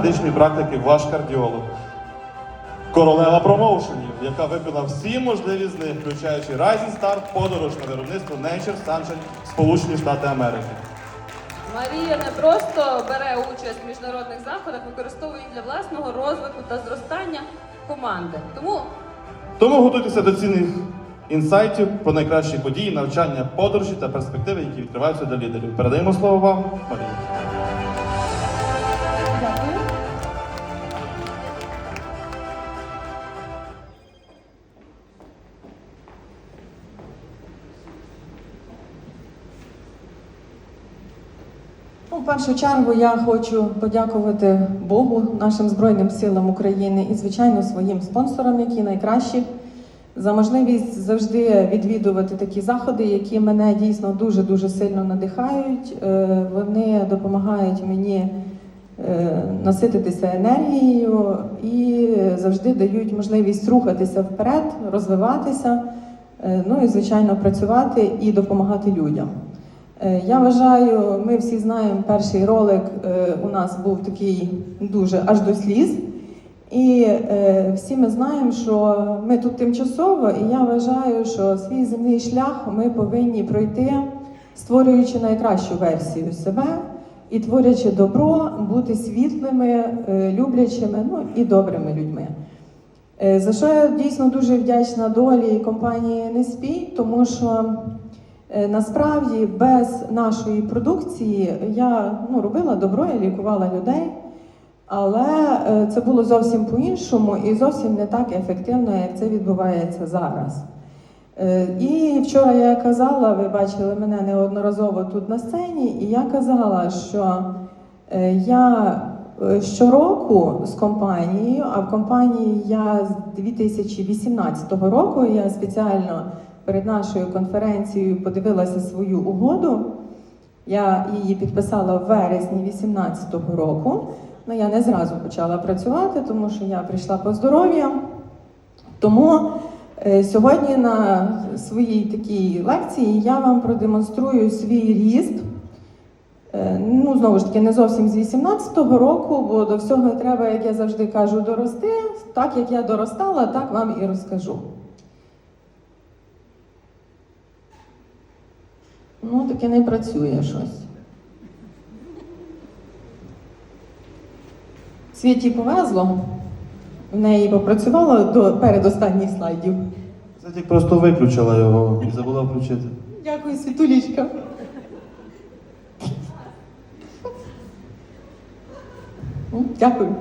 медичної практики ваш кардіолог. Королева промоушенів, яка виконала всі можливі з них, включаючи Rising Star, подорож на виробництво Nature Sunshine, Сполучені Штати Америки. Марія не просто бере участь в міжнародних заходах, використовує їх для власного розвитку та зростання команди. Тому Тому готуйтеся до цінних інсайтів про найкращі події, навчання, подорожі та перспективи, які відкриваються для лідерів. Передаємо слово вам, Марія. В першу чергу я хочу подякувати Богу, нашим Збройним силам України і, звичайно, своїм спонсорам, які найкращі, за можливість завжди відвідувати такі заходи, які мене дійсно дуже дуже сильно надихають. Е, Вони допомагають мені е, насититися енергією і завжди дають можливість рухатися вперед, розвиватися, е, ну і звичайно працювати і допомагати людям. Е, Я вважаю, ми всі знаємо, перший ролик е, у нас був такий дуже аж до сліз. І е, всі ми знаємо, що ми тут тимчасово, і я вважаю, що свій земний шлях ми повинні пройти, створюючи найкращу версію себе і творячи добро, бути світлими, люблячими, ну і добрими людьми. За що я дійсно дуже вдячна долі компанії NSP, тому що насправді без нашої продукції я ну, робила добро, я лікувала людей, але е, це було зовсім по-іншому і зовсім не так ефективно, як це відбувається зараз. Е, І вчора я казала, ви бачили мене неодноразово тут на сцені, і я казала, що е, я е, щороку з компанією, а в компанії я з 2018 року я спеціально перед нашою конференцією подивилася свою угоду. Я її підписала в вересні 2018 року. Ну, я не зразу почала працювати, тому що я прийшла по здоров'я. Тому е, сьогодні на своїй такій лекції я вам продемонструю свій ріст. Е, Ну, знову ж таки, не зовсім з 18-го року, бо до всього треба, як я завжди кажу, дорости. Так як я доростала, так вам і розкажу. Ну, таке не працює щось. Світі повезло. В неї попрацювало до передостанніх слайдів. Це просто виключила його і забула включити. Дякую, Світулічка. Ну, Дякую.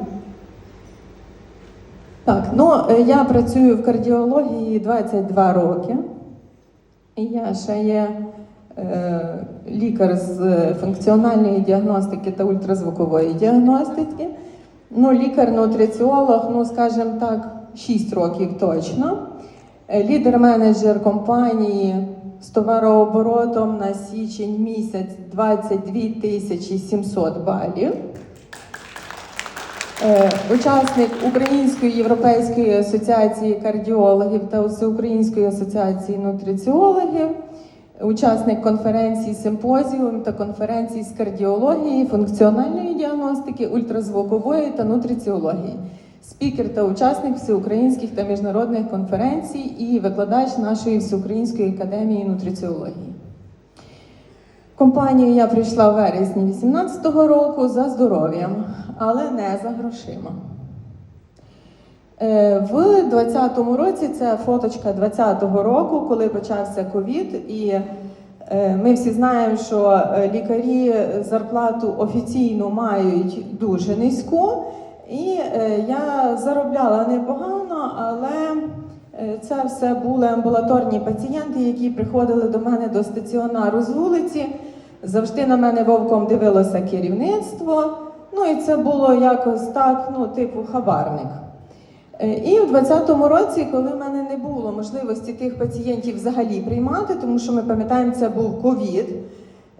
Так, ну е, я працюю в кардіології 22 роки. І я ще є лікар з е, функціональної діагностики та ультразвукової діагностики. Ну, лікар-нутриціолог, ну, скажімо так, 6 років точно. Е, Лідер-менеджер компанії з товарооборотом на січень місяць 22 тисячі 700 балів. Е, Учасник Української європейської асоціації кардіологів та Всеукраїнської асоціації нутриціологів, учасник конференцій симпозіум та конференцій з кардіології, функціональної діагностики, ультразвукової та нутриціології, спікер та учасник всеукраїнських та міжнародних конференцій і викладач нашої всеукраїнської академії нутриціології. Компанію я прийшла в вересні 2018 року за здоров'ям, але не за грошима. Е, В 2020 році це фоточка 2020 року, коли почався ковід, і е, ми всі знаємо, що е, лікарі зарплату офіційно мають дуже низьку. І я заробляла непогано, але це все були амбулаторні пацієнти, які приходили до мене до стаціонару з вулиці. Завжди на мене вовком дивилося керівництво. Ну і це було якось так, ну, типу, хабарник. Е, І в 2020 році, коли в мене не було можливості тих пацієнтів взагалі приймати, тому що ми пам'ятаємо, це був ковід.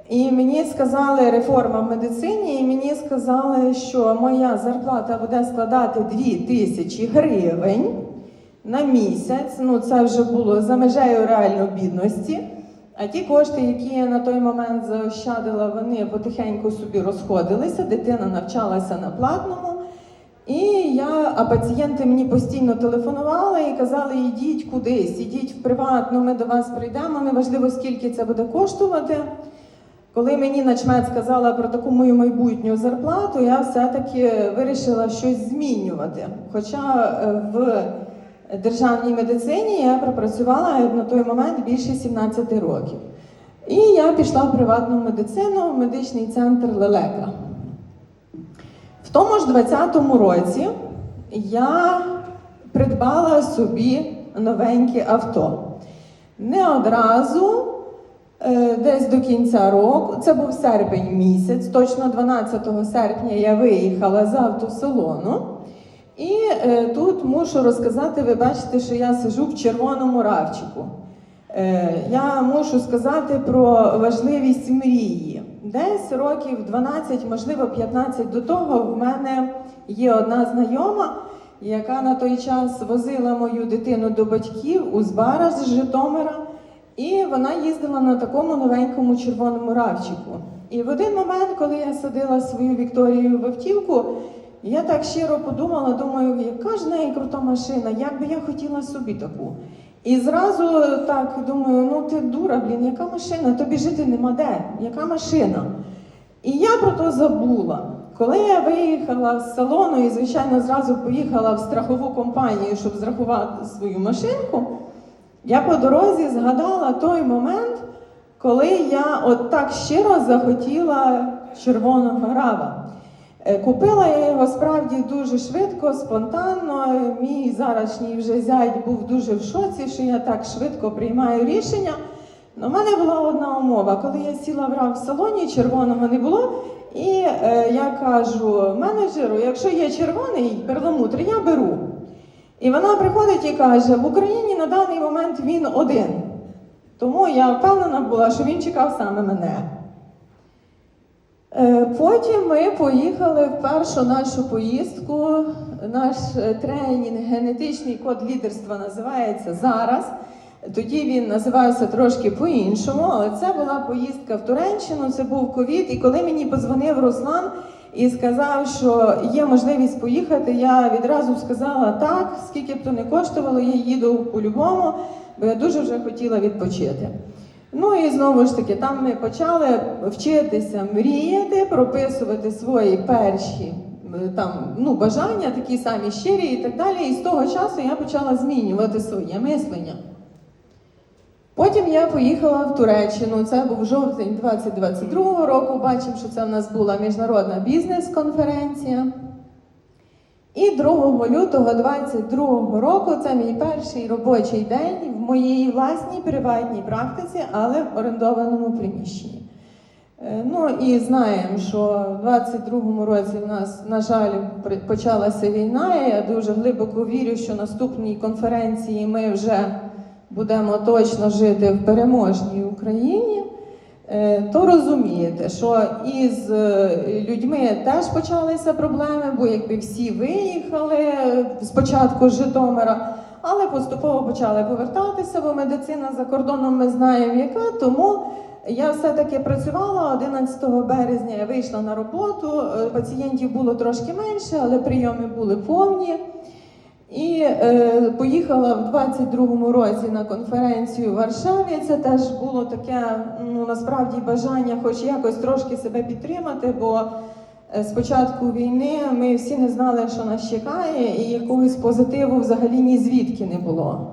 І мені сказали реформа в медицині, і мені сказали, що моя зарплата буде складати 2 тисячі гривень на місяць. Ну це вже було за межею реально бідності. А ті кошти, які я на той момент заощадила, вони потихеньку собі розходилися. Дитина навчалася на платному. І я, а пацієнти мені постійно телефонували і казали, ідіть кудись, ідіть в приватну, ми до вас прийдемо, неважливо скільки це буде коштувати. Коли мені начмет сказала про таку мою майбутню зарплату, я все-таки вирішила щось змінювати. Хоча е, в державній медицині я пропрацювала на той момент більше 17 років. І я пішла в приватну медицину в медичний центр Лелека. В тому ж 20-му році я придбала собі новеньке авто. Не одразу, е, десь до кінця року, це був серпень місяць, точно 12 серпня я виїхала з автосалону. І е, тут мушу розказати, ви бачите, що я сижу в червоному равчику. Е, я мушу сказати про важливість мрії. Десь років 12, можливо, 15 до того в мене є одна знайома, яка на той час возила мою дитину до батьків у Збара з Житомира, і вона їздила на такому новенькому червоному равчику. І в один момент, коли я садила свою Вікторію в автівку, я так щиро подумала, думаю, яка ж неї крута машина, як би я хотіла собі таку. І зразу так думаю, ну ти дура, блін, яка машина? Тобі жити нема де, яка машина? І я про то забула. Коли я виїхала з салону і, звичайно, зразу поїхала в страхову компанію, щоб зрахувати свою машинку, я по дорозі згадала той момент, коли я от так щиро захотіла червоного рава. Е, Купила я його справді дуже швидко, спонтанно. Мій зарашній вже зять був дуже в шоці, що я так швидко приймаю рішення. У мене була одна умова. Коли я сіла в рав в салоні, червоного не було. І е, я кажу менеджеру, якщо є червоний перламутр, я беру. І вона приходить і каже: в Україні на даний момент він один. Тому я впевнена була, що він чекав саме мене. Е, Потім ми поїхали в першу нашу поїздку. Наш е, тренінг генетичний код лідерства називається зараз. Тоді він називався трошки по-іншому, але це була поїздка в Туреччину, це був ковід. І коли мені подзвонив Руслан і сказав, що є можливість поїхати, я відразу сказала так, скільки б то не коштувало, я їду по-любому, бо я дуже вже хотіла відпочити. Ну і знову ж таки, там ми почали вчитися мріяти, прописувати свої перші там, ну, бажання, такі самі щирі і так далі. І з того часу я почала змінювати своє мислення. Потім я поїхала в Туреччину. Це був жовтень 2022 року. Бачимо, що це в нас була міжнародна бізнес-конференція. І 2 лютого 22 року це мій перший робочий день в моїй власній приватній практиці, але в орендованому приміщенні. Е, Ну і знаємо, що в 22-му році в нас, на жаль, почалася війна. і Я дуже глибоко вірю, що наступній конференції ми вже будемо точно жити в переможній Україні. Е, То розумієте, що із е, людьми теж почалися проблеми, бо якби всі виїхали спочатку з Житомира, але поступово почали повертатися, бо медицина за кордоном ми знаємо, яка. Тому я все-таки працювала 11 березня. Я вийшла на роботу. е, Пацієнтів було трошки менше, але прийоми були повні. І е, поїхала в 22-му році на конференцію в Варшаві. Це теж було таке, ну насправді бажання, хоч якось трошки себе підтримати, бо е, з початку війни ми всі не знали, що нас чекає, і якогось позитиву взагалі ні звідки не було.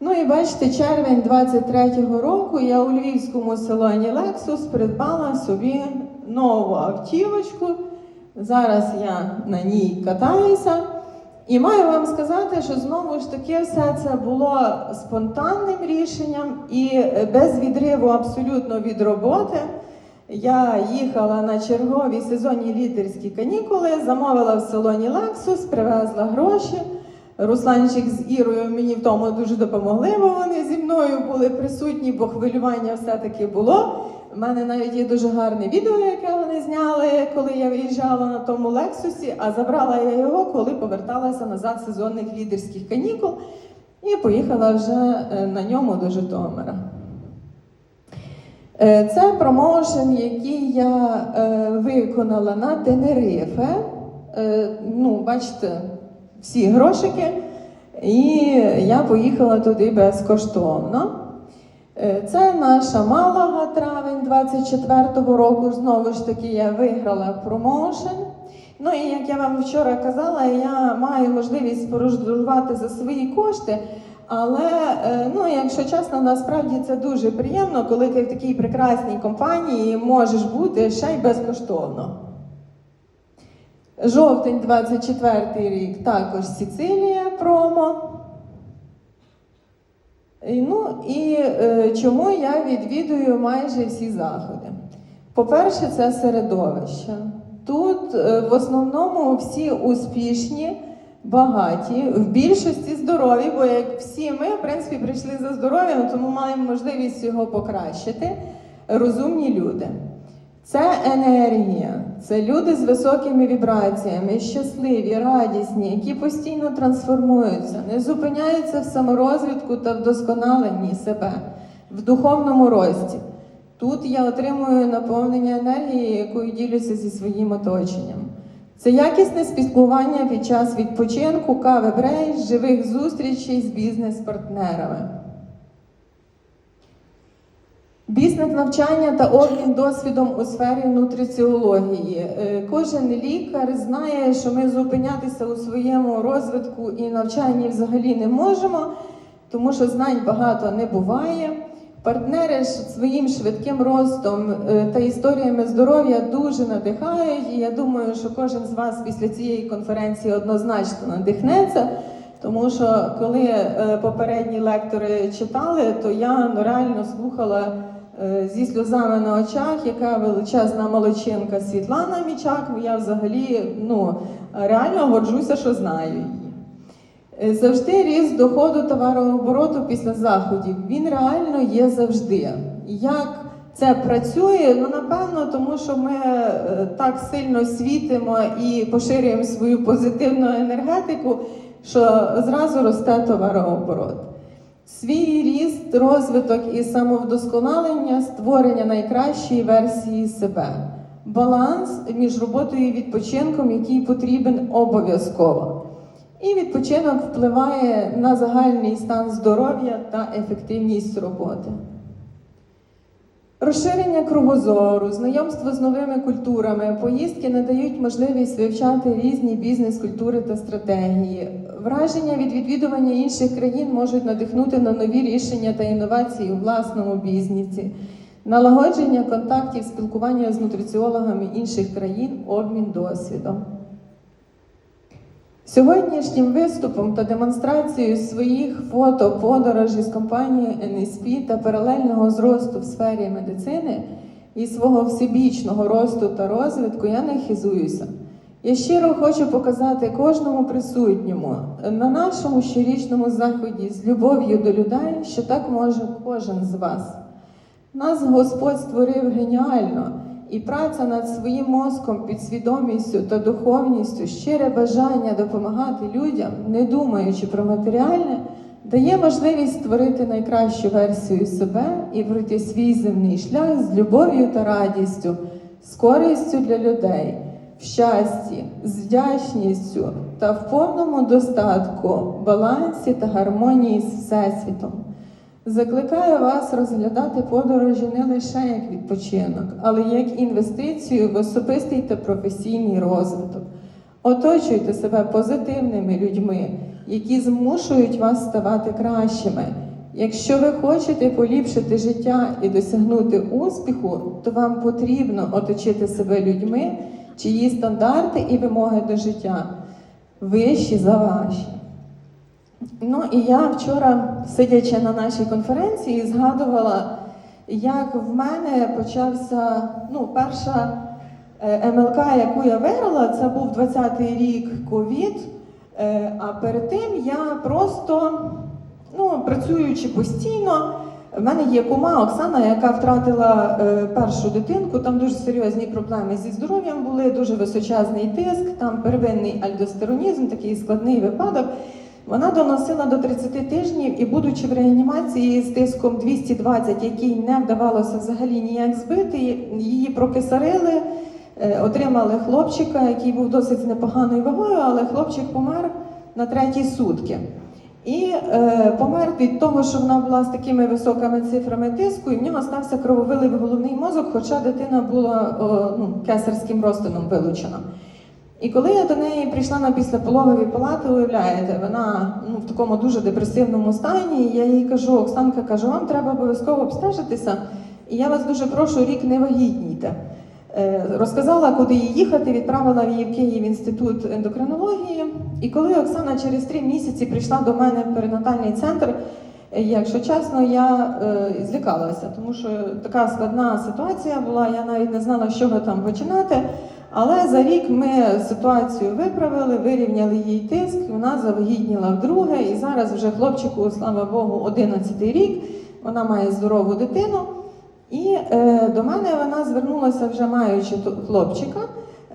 Ну і бачите, червень 23-го року я у львівському салоні Lexus придбала собі нову автівочку. Зараз я на ній катаюся. І маю вам сказати, що знову ж таки все це було спонтанним рішенням і е, без відриву абсолютно від роботи. Я їхала на чергові сезонні лідерські канікули, замовила в салоні Lexus, привезла гроші. Русланчик з Ірою мені в тому дуже допомогли, бо вони зі мною були присутні, бо хвилювання все-таки було. У мене навіть є дуже гарне відео, яке вони зняли, коли я виїжджала на тому Лексусі, а забрала я його, коли поверталася назад сезонних лідерських канікул і поїхала вже е, на ньому до Житомира. Е, Це промоушен, який я е, виконала на Тенерифе. ну, бачите, всі грошики, і я поїхала туди безкоштовно. Е, Це наша Малага, травень 24-го року. Знову ж таки, я виграла промоушен. Ну і як я вам вчора казала, я маю можливість подорожувати за свої кошти. Але е, ну, якщо чесно, насправді це дуже приємно, коли ти в такій прекрасній компанії можеш бути ще й безкоштовно. Жовтень 24 рік також Сицилія промо. І, Ну і е, чому я відвідую майже всі заходи? По-перше, це середовище. Тут е, в основному всі успішні, багаті, в більшості здорові, бо як всі ми, в принципі, прийшли за здоров'ям, тому маємо можливість його покращити. Розумні люди. Це енергія, це люди з високими вібраціями, щасливі, радісні, які постійно трансформуються, не зупиняються в саморозвитку та вдосконаленні себе в духовному рості. Тут я отримую наповнення енергії, якою ділюся зі своїм оточенням. Це якісне спілкування під час відпочинку, кави брейс, живих зустрічей з бізнес-партнерами. Бізнес-навчання та обмін досвідом у сфері нутриціології. Е, Кожен лікар знає, що ми зупинятися у своєму розвитку і навчанні взагалі не можемо, тому що знань багато не буває. Партнери своїм швидким ростом е, та історіями здоров'я дуже надихають. І я думаю, що кожен з вас після цієї конференції однозначно надихнеться. Тому що коли е, попередні лектори читали, то я реально слухала зі сльозами на очах, яка величезна молодчинка Світлана Мічак. Я взагалі ну, реально горджуся, що знаю її. Е, Завжди ріст доходу товарообороту після заходів. Він реально є завжди. Як це працює? Ну напевно, тому що ми е, так сильно світимо і поширюємо свою позитивну енергетику, що зразу росте товарооборот. Свій ріст, розвиток і самовдосконалення, створення найкращої версії себе. Баланс між роботою і відпочинком, який потрібен обов'язково. І відпочинок впливає на загальний стан здоров'я та ефективність роботи. Розширення кругозору, знайомство з новими культурами, поїздки надають можливість вивчати різні бізнес-культури та стратегії. Враження від відвідування інших країн можуть надихнути на нові рішення та інновації у власному бізнесі, налагодження контактів, спілкування з нутриціологами інших країн, обмін досвідом. Сьогоднішнім виступом та демонстрацією своїх фото подорожей з компанією NSP та паралельного зросту в сфері медицини і свого всебічного росту та розвитку я не хизуюся. Я щиро хочу показати кожному присутньому на нашому щорічному заході з любов'ю до людей, що так може кожен з вас. Нас Господь створив геніально, і праця над своїм мозком, підсвідомістю та духовністю, щире бажання допомагати людям, не думаючи про матеріальне, дає можливість створити найкращу версію себе і пройти свій земний шлях з любов'ю та радістю, з користю для людей, в щасті, з вдячністю та в повному достатку, балансі та гармонії з Всесвітом. Закликаю вас розглядати подорожі не лише як відпочинок, але як інвестицію в особистий та професійний розвиток. Оточуйте себе позитивними людьми, які змушують вас ставати кращими. Якщо ви хочете поліпшити життя і досягнути успіху, то вам потрібно оточити себе людьми, чиї стандарти і вимоги до життя вищі за ваші. Ну і я вчора, сидячи на нашій конференції, згадувала, як в мене почався ну, перша е, МЛК, яку я виграла, це був 20-й рік ковід. Е, А перед тим я просто, ну, працюючи постійно, в мене є кума Оксана, яка втратила е, першу дитинку. Там дуже серйозні проблеми зі здоров'ям були, дуже височезний тиск, там первинний альдостеронізм, такий складний випадок. Вона доносила до 30 тижнів і, будучи в реанімації з тиском 220, який не вдавалося взагалі ніяк збити, її прокисарили, Е, Отримали хлопчика, який був досить непоганою вагою, але хлопчик помер на треті сутки. І е, помер від того, що вона була з такими високими цифрами тиску, і в нього стався крововилив головний мозок, хоча дитина була о, ну, кесарським розтином вилучена. І коли я до неї прийшла на післяпологові палати, уявляєте, вона ну, в такому дуже депресивному стані. Я їй кажу, Оксанка, кажу, вам треба обов'язково обстежитися, і я вас дуже прошу, рік не вагітнійте. Е, Розказала, куди їй їхати, відправила її в Київ інститут ендокринології. І коли Оксана через три місяці прийшла до мене в перинатальний центр, е, якщо чесно, я е, злякалася, тому що така складна ситуація була, я навіть не знала, з чого там починати. Але за рік ми ситуацію виправили, вирівняли їй тиск, вона завагітніла вдруге, і зараз вже хлопчику, слава Богу, 11 рік, вона має здорову дитину. І е, до мене вона звернулася вже маючи хлопчика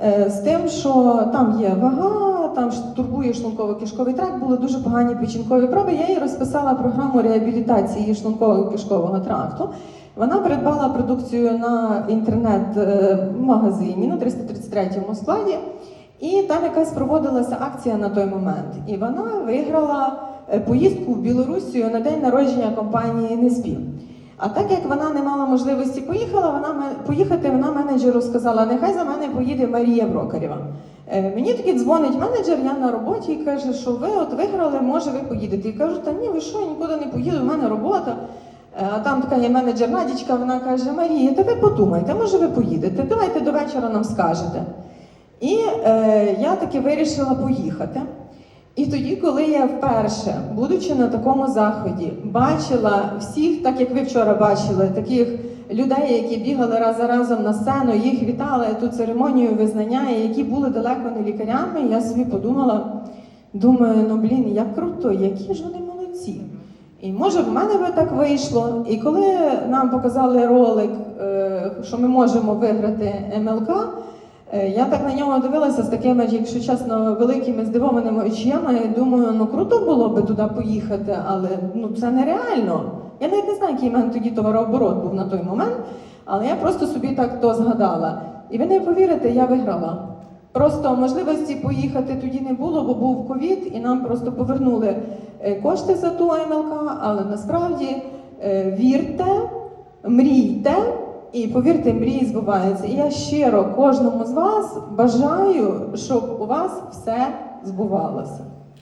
е, з тим, що там є вага, там турбує шлунково-кишковий тракт, були дуже погані печінкові проби. Я їй розписала програму реабілітації шлунково-кишкового тракту. Вона придбала продукцію на інтернет-магазині на 333 складі, і там якась проводилася акція на той момент. І вона виграла е, поїздку в Білорусію на день народження компанії Неспі. А так як вона не мала можливості поїхала, вона поїхати, вона менеджеру сказала, нехай за мене поїде Марія Брокарєва. Е, Мені таки дзвонить менеджер, я на роботі і каже, що ви от виграли, може ви поїдете. І кажу, та ні, ви що, нікуди не поїду, в мене робота. Е, там така є менеджер Надічка, вона каже: Марія, та подумайте, може ви поїдете, давайте до вечора нам скажете. І е, я таки вирішила поїхати. І тоді, коли я вперше, будучи на такому заході, бачила всіх, так як ви вчора бачили, таких людей, які бігали раз за разом на сцену, їх вітали ту церемонію визнання, і які були далеко не лікарями, я собі подумала, думаю, ну блін, як круто, які ж вони молодці. І може в мене би так вийшло. І коли нам показали ролик, е, що ми можемо виграти МЛК, е, я так на нього дивилася з такими, якщо чесно, великими здивованими очима. І думаю, ну круто було би туди поїхати, але ну це нереально. Я навіть не знаю, який в мене тоді товарооборот був на той момент, але я просто собі так то згадала. І ви не повірите, я виграла. Просто можливості поїхати тоді не було, бо був ковід, і нам просто повернули е, кошти за ту МЛК, але насправді е, вірте, мрійте, і повірте, мрії збуваються. І я щиро кожному з вас бажаю, щоб у вас все збувалося.